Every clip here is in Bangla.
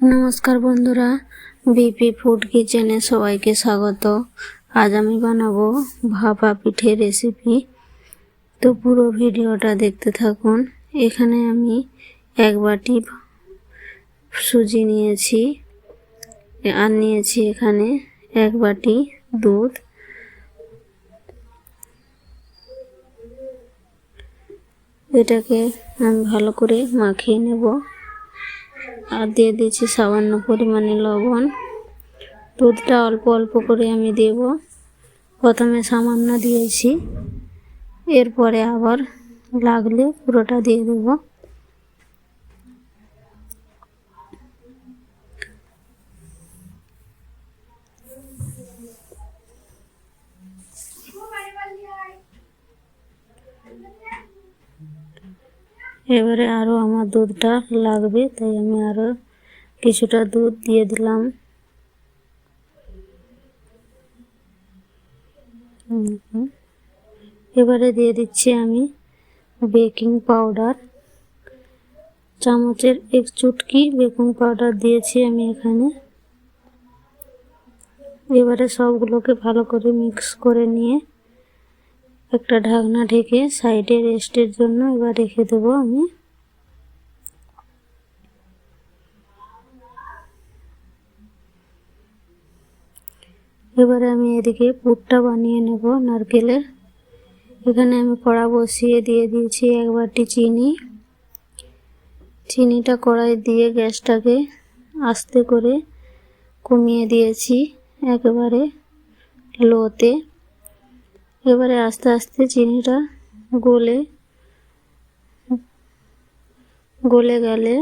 নমস্কার বন্ধুরা, বিপি ফুড কিচেনে সবাইকে স্বাগত। আজ আমি বানাবো ভাপা পিঠে রেসিপি তো পুরো ভিডিওটা দেখতে থাকুন। এখানে আমি এক বাটি সুজি নিয়েছি। আর নিয়েছি এখানে এক বাটি দুধ। এটাকে আমি ভালো করে মাখিয়ে নেব। আর দিয়ে দিচ্ছি সামান্য পরিমাণে লবণ। দুধটা অল্প অল্প করে আমি দেব। প্রথমে সামান্য দিয়েছি। এরপরে আবার লাগলে পুরোটা দিয়ে দেব। এবারে আরও আমার দুধটা লাগবে, তাই আমি আরও কিছুটা দুধ দিয়ে দিলাম। এবারে দিয়ে দিচ্ছি আমি বেকিং পাউডার। চামচের এক চুটকি বেকিং পাউডার দিয়েছি আমি এখানে। এবারে সবগুলোকে ভালো করে মিক্স করে নিয়ে একটা ঢাকনা ঢেকে সাইডে রেস্টের জন্য এবার রেখে দেবো আমি। এবারে আমি এদিকে পুরটা বানিয়ে নেব নারকেলের। এখানে আমি কড়া বসিয়ে দিয়ে দিয়েছি এক বাটি চিনি। চিনিটা কড়াই দিয়ে গ্যাসটাকে আস্তে করে কমিয়ে দিয়েছি একেবারে লোতে। এবারে আস্তে আস্তে চিনিটা গলে গলে গেলে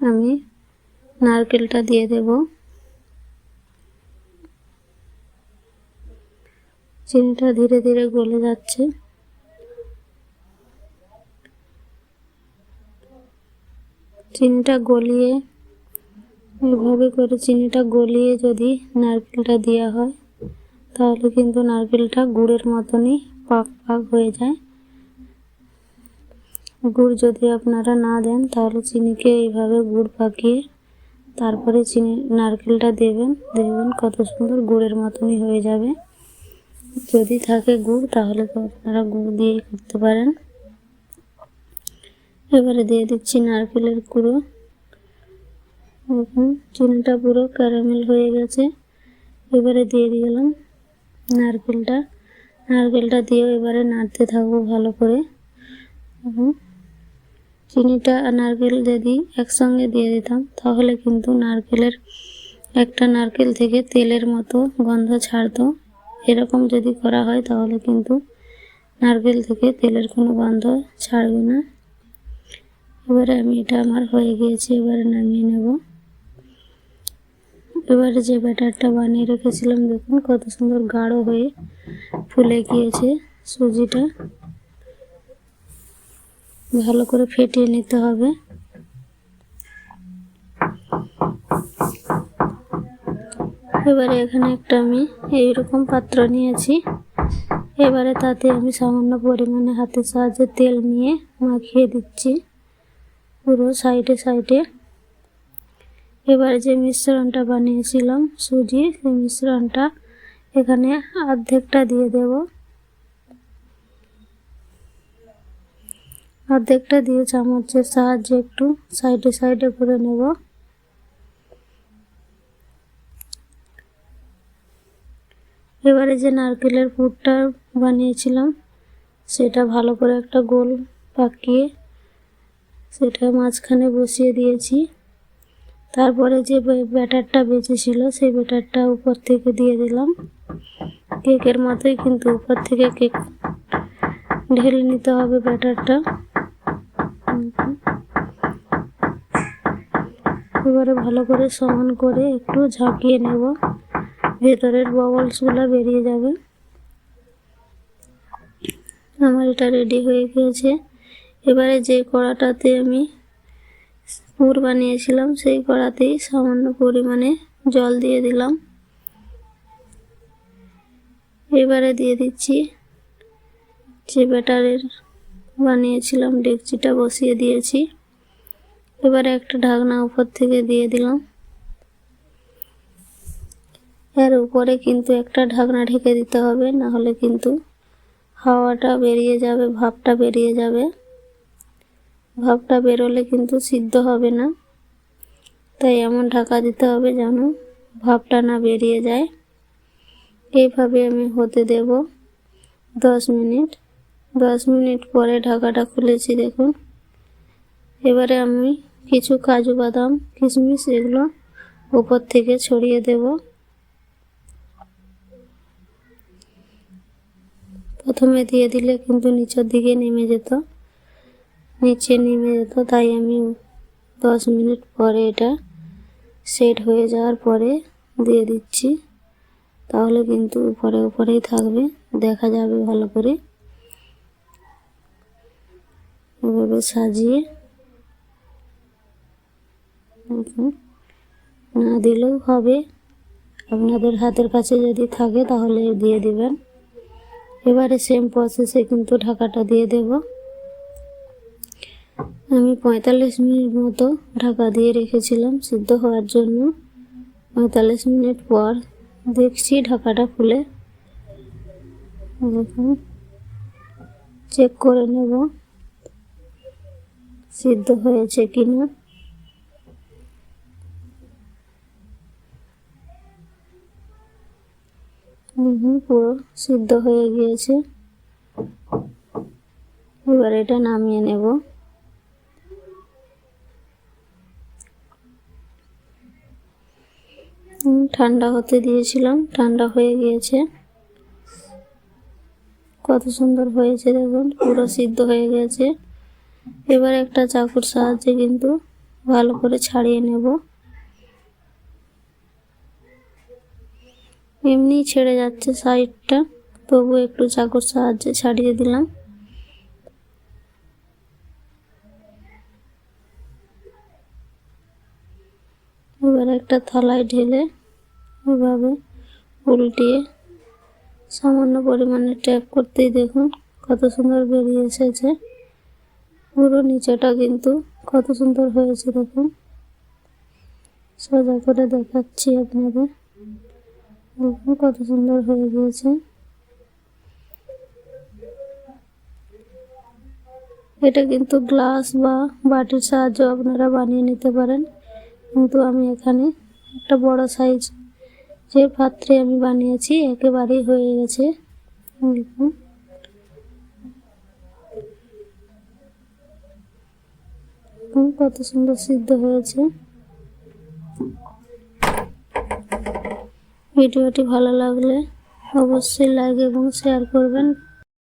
আমি নারকেলটা দিয়ে দেব। চিনিটা ধীরে ধীরে গলে যাচ্ছে। চিনিটা গলিয়ে এইভাবে করে চিনিটা গলিয়ে যদি নারকেলটা দেওয়া হয়, তাহলে কিন্তু নারকেলটা গুড়ের মতনই পাক পাক হয়ে যায়। গুড় যদি আপনারা না দেন, তাহলে চিনিকে এইভাবে গুড় পাকিয়ে তারপরে চিনি, নারকেলটা দেবেন। দেখবেন কত সুন্দর গুড়ের মতনই হয়ে যাবে। যদি থাকে গুড়, তাহলে তো আপনারা গুড় দিয়েই করতে পারেন। এবারে দিয়ে দিচ্ছি নারকেলের গুঁড়ো দেখুন চিনিটা পুরো ক্যারামেল হয়ে গেছে। এবারে দিয়ে দিলাম নারকেলটা। নারকেলটা দিয়েও এবারে নাড়তে থাকব ভালো করে। চিনিটা আর নারকেল যদি একসঙ্গে দিয়ে দিতাম, তাহলে কিন্তু নারকেলের একটা নারকেল থেকে তেলের মতো গন্ধ ছাড়তো। এরকম যদি করা হয়, তাহলে কিন্তু নারকেল থেকে তেলের কোনো গন্ধ ছাড়বে না। এবারে আমি এটা আমার হয়ে গিয়েছে, এবারে নামিয়ে নেব। এবারে যে ব্যাটারটা বানিয়ে রেখেছিলাম, দেখুন কত সুন্দর গাঢ় হয়ে ফুলে গিয়েছে সুজিটা। ভালো করে ফেটিয়ে নিতে হবে। এবারে এখানে একটা আমি এইরকম পাত্র নিয়েছি। এবারে তাতে আমি সামান্য পরিমাণে হাতের সাহায্যে তেল নিয়ে মাখিয়ে দিচ্ছি। পুরো সাইডে সাইডে এবারে যে মিশ্রণটা বানিয়েছিলাম, সুজি, সেই মিশ্রণটা এখানে অর্ধেকটা দিয়ে দেব। অর্ধেকটা দিয়ে চামচের সাহায্যে একটু সাইডে সাইডে করে নেব। এবারে যে নারকেলের পুরটা বানিয়েছিলাম, সেটা ভালো করে একটা গোল পাকিয়ে সেটা মাঝখানে বসিয়ে দিয়েছি। তারপরে যে ব্যাটারটা বেঁচেছিল, সেই ব্যাটারটা উপর থেকে দিয়ে দিলাম। কেকের মতোই কিন্তু উপর থেকে কেক ঢেলে নিতে হবে ব্যাটারটা। এবারে ভালো করে সমান করে একটু ঝাঁকিয়ে নেব। ভেতরের ববলসগুলো বেরিয়ে যাবে। আমার এটা রেডি হয়ে গিয়েছে। এবারে যে কড়াটাতে আমি পুর বানিয়েছিলাম, সেই কড়াতেই সামান্য পরিমাণে জল দিয়ে দিলাম। এবারে দিয়ে দিচ্ছি যে ব্যাটারের বানিয়েছিলাম, ডেকচিটা বসিয়ে দিয়েছি। এবারে একটা ঢাকনা উপর থেকে দিয়ে দিলাম। এর উপরে কিন্তু একটা ঢাকনা ঢেকে দিতে হবে না হলে কিন্তু হাওয়াটা বেরিয়ে যাবে ভাপটা বেরিয়ে যাবে। ভাপটা বেরোলে কিন্তু সিদ্ধ হবে না। তাই এমন ঢাকা দিতে হবে যেন ভাবটা না বেরিয়ে যায়। এইভাবে আমি হতে দেব দশ মিনিট। দশ মিনিট পরে ঢাকাটা খুলেছি, দেখুন। এবারে আমি কিছু কাজু বাদাম, কিশমিশ এগুলো উপর থেকে ছড়িয়ে দেব। প্রথমে দিয়ে দিলে কিন্তু নিচের দিকে নেমে যেত। নিচে নেমে যেত, তাই আমি দশ মিনিট পরে এটা সেট হয়ে যাওয়ার পরে দিয়ে দিচ্ছি। তাহলে কিন্তু উপরে উপরেই থাকবে, দেখা যাবে ভালো করে। এভাবে সাজিয়ে না দিলেও হবে। আপনাদের হাতের কাছে যদি থাকে তাহলে দিয়ে দিবেন। এবারে সেম প্রসেসে কিন্তু ঢাকাটা দিয়ে দেব। আমি পঁয়তাল্লিশ মিনিট মতো ঢাকা দিয়ে রেখেছিলাম সিদ্ধ হওয়ার জন্য। পঁয়তাল্লিশ মিনিট পর দেখছি ঢাকাটা খুলে। চেক করে নেব সিদ্ধ হয়েছে কিনা। দেখুন, পুরো সিদ্ধ হয়ে গিয়েছে। এবার এটা নামিয়ে নেব। ঠান্ডা হতে দিয়েছিলাম, ঠান্ডা হয়ে গিয়েছে। কত সুন্দর হয়েছে দেখুন, পুরো সিদ্ধ হয়ে গেছে। এবার একটা চাকুর সাহায্যে কিন্তু ভালো করে ছাড়িয়ে নেব। এমনি ছেড়ে যাচ্ছে সাইডটা তবু একটু চাকুর সাহায্যে ছাড়িয়ে দিলাম এবার একটা থালায় ঢেলে এভাবে উল্টিয়ে সামান্য পরিমাণে ট্যাপ করতেই দেখুন কত সুন্দর বেরিয়ে এসেছে। পুরো নিচেটা কিন্তু কত সুন্দর হয়েছে দেখুন। সোজা করে দেখাচ্ছি আপনাদের। দেখুন কত সুন্দর হয়ে গিয়েছে। এটা কিন্তু গ্লাস বা বাটির সাহায্যে আপনারা বানিয়ে নিতে পারেন। কিন্তু আমি এখানে একটা বড় সাইজ যে পাত্রে আমি বানিয়েছি, একেবারেই হয়ে গেছে। দেখুন। কত সুন্দর সিদ্ধ হয়েছে। ভিডিওটি ভালো লাগলে অবশ্যই লাইক এবং শেয়ার করবেন।